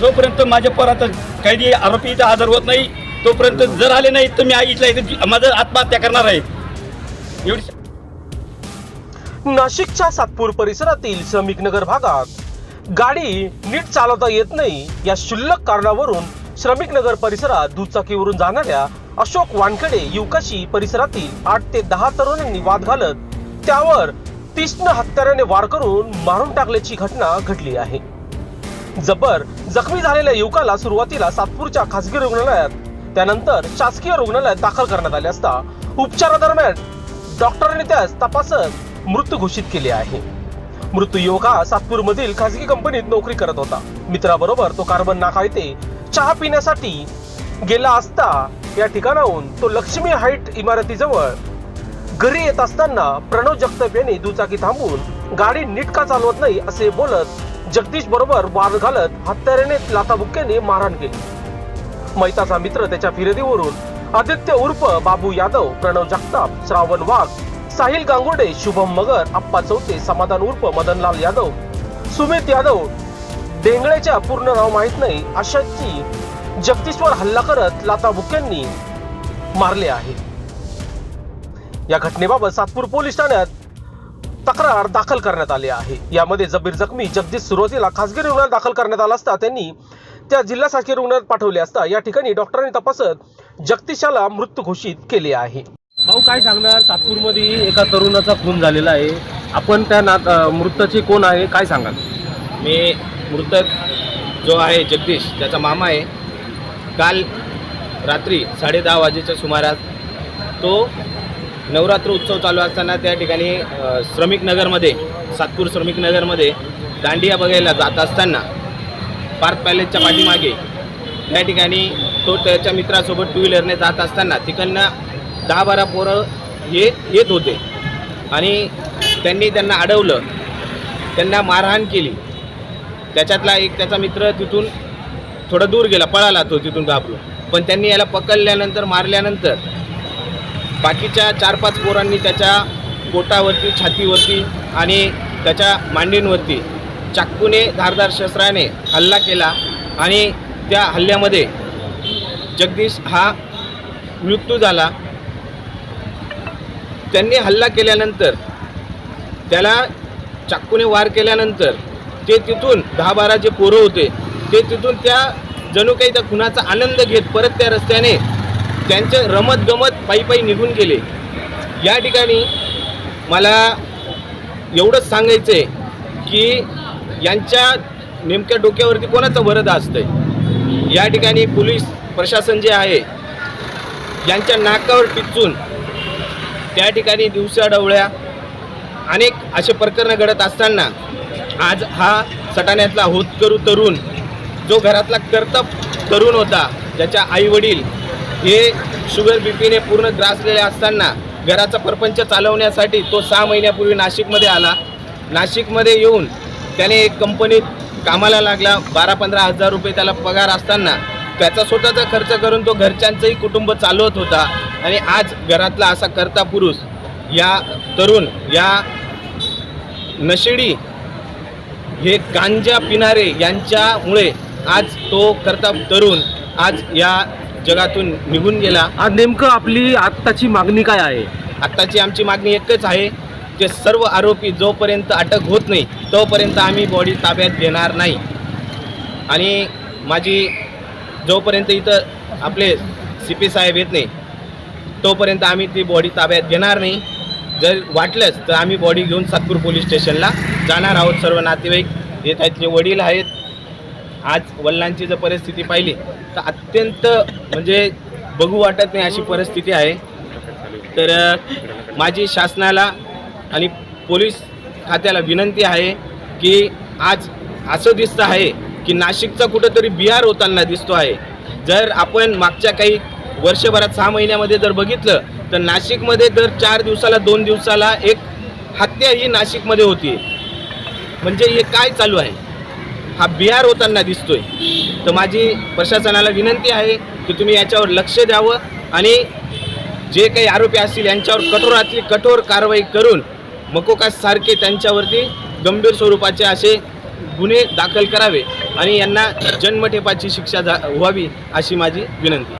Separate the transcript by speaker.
Speaker 1: जोपर्यंत माझ्या पोरात कैदी आरोपी इथं हजर होत नाही तोपर्यंत जर आले नाही तर मी आई इथल्या इथं माझं आत्महत्या करणार आहे. एवढी
Speaker 2: नाशिकच्या सातपूर परिसरातील श्रमिक नगर भागात गाडी नीट चालवता येत नाही या शुल्लक कारणावरून श्रमिक नगर परिसरात दुचाकीवरून जाणाऱ्या अशोक वानखेडे युवकाशी परिसरातील आठ ते दहा तरुणांनी वाद घालत त्यावर तीक्ष्ण हत्याराने वार करून मारून टाकल्याची घटना घडली आहे. जबर जखमी झालेल्या युवकाला सुरुवातीला सातपूरच्या खासगी रुग्णालयात त्यानंतर शासकीय रुग्णालयात दाखल करण्यात आले असता उपचारादरम्यान डॉक्टरांनी त्यास तपासत मृत्यू घोषित केले आहे. मृत्यू युवक हा सातपूर मधील खासगी कंपनीत नोकरी करत होता. मित्राबरोबर तो कार्बन नाका येथे चहा पिण्यासाठी गेला असता या ठिकाणाहून तो लक्ष्मी हाईट इमारतीजवळ घरी येत असताना प्रणव जगताप यांनी दुचाकी थांबून गाडी नीटका चालवत नाही असे बोलत जगदीश बरोबर वाद घालत हत्यारेने लाथाबुक्क्याने मारहाण केली. मैताचा मित्र त्याच्या फिरदीवरून आदित्य उर्फ बाबू यादव प्रणव जगताप श्रावण वाघ साहिल गांगोडे शुभम मगर अप्पा चौथे समाधान उर्फ मदनलाल यादव सुमित यादव डेंगळेच्या पूर्ण नाव माहीत नाही अशाची जगदीशवर हल्ला करत लाथाबुक्क्यांनी मारले आहे. या घटनेबाबत सातपूर पोलीस ठाण्यात तक्रार दाखल करण्यात आली आहे. यामध्ये जबीर जखमी जगदीश सुरुवातीला खासगी रुग्णालयात दाखल करण्यात आला असता त्यांनी त्या जिल्हा शासकीय रुग्णालयात पाठवले असता या ठिकाणी डॉक्टरांनी तपासत जगदीशाला मृत्यू घोषित केले आहे. भाऊ काय सांगणार? सातपूरमध्ये एका तरुणाचा खून झालेला आहे. आपण त्या ना मृताचे कोण आहे काय सांगाल?
Speaker 3: मी मृतक जो आहे जगदीश त्याचा मामा आहे. काल रात्री साडेदहा वाजेच्या सुमारास तो नवरात्र उत्सव चालू असताना त्या ठिकाणी श्रमिक नगरमध्ये सातपूर श्रमिक नगरमध्ये दांडिया बघायला जात असताना पार्क पॅलेसच्या पाठीमागे त्या ठिकाणी तो त्याच्या मित्रासोबत टू व्हीलरने जात असताना तिकडनं दहा बारा पोरं ये येत होते. आणि त्यांनी त्यांना अडवलं. त्यांना मारहाण केली. त्याच्यातला एक त्याचा मित्र तिथून थोडं दूर गेला पळाला तो तिथून घाबरून. पण त्यांनी याला पकडल्यानंतर मारल्यानंतर बाकीच्या चार पाच पोरांनी त्याच्या पोटावरती छातीवरती आणि त्याच्या मांडींवरती चाकूने धारदार शस्त्राने हल्ला केला आणि त्या हल्ल्यामध्ये जगदीश हा मृत्यू झाला. त्यांनी हल्ला केल्यानंतर त्याला चाकूने वार केल्यानंतर ते तिथून दहा बारा जे पोरं होते ते तिथून त्या जणू काही त्या खुनाचा आनंद घेत परत त्या रस्त्याने त्यांचे रमत गमत पायी पायी निघून गेले. या ठिकाणी मला एवढंच सांगायचं आहे की यांच्या नेमक्या डोक्यावरती कोणाचं भरत असतंय? या ठिकाणी पोलीस प्रशासन जे आहे यांच्या नाकावर टिचून त्या ठिकाणी दिवसाढवळ्या अनेक असे प्रकरणं घडत असताना आज हा सटाण्यातला होतकरू तरुण जो घरातला कर्तब तरुण होता ज्याच्या आईवडील हे शुगर बी पीने पूर्ण ग्रासलेले असताना घराचा परपंच चालवण्यासाठी तो सहा महिन्यापूर्वी नाशिकमध्ये आला. नाशिकमध्ये येऊन त्याने एक कंपनीत कामाला लागला. बारा पंधरा हजार रुपये त्याला पगार असताना त्याचा स्वतःचा खर्च करून तो घरच्यांचंही कुटुंब चालवत होता. आणि आज घरातला असा करता पुरुष या तरुण या नशेडी हे गांजा पिणारे यांच्यामुळे आज तो करता तरुण आज या जगातून निघून गेला.
Speaker 2: आज नेमकं आपली आत्ताची मागणी काय आहे?
Speaker 3: आत्ताची आमची मागणी एकच आहे ते सर्व आरोपी जोपर्यंत अटक होत नाही तोपर्यंत आम्ही बॉडी ताब्यात घेणार नाही. आणि माझी जोपर्यंत इथं आपले सी पी साहेब येत नाही तोपर्यंत आम्ही ती बॉडी ताब्यात घेणार नाही. जर वाटलंच तर आम्ही बॉडी घेऊन सातपूर पोलीस स्टेशनला जाणार आहोत. सर्व नातेवाईक हे त्यातले वडील आहेत आज वडिलांची जर परिस्थिती पाहिली तर अत्यंत म्हणजे बघू वाटत नाही अशी परिस्थिती आहे. तर माझी शासनाला आणि पोलीस खात्याला विनंती आहे की आज असं दिसतं आहे की नाशिकचा कुठंतरी बिहार होताना दिसतो आहे. जर आपण मागच्या काही वर्षभरात सहा महिन्यामध्ये जर बघितलं तर नाशिकमध्ये दर चार दिवसाला दोन दिवसाला एक हत्या ही नाशिकमध्ये होती. म्हणजे हे काय चालू आहे? हा बिहार होताना दिसतोय. तर माझी प्रशासनाला विनंती आहे की तुम्ही याच्यावर लक्ष द्यावं आणि जे काही आरोपी असतील यांच्यावर कठोरातली कठोर कारवाई करून मकोकासारखे त्यांच्यावरती गंभीर स्वरूपाचे असे गुन्हे दाखल करावे आणि यांना जन्मठेपाची शिक्षा जा व्हावी अशी माझी विनंती.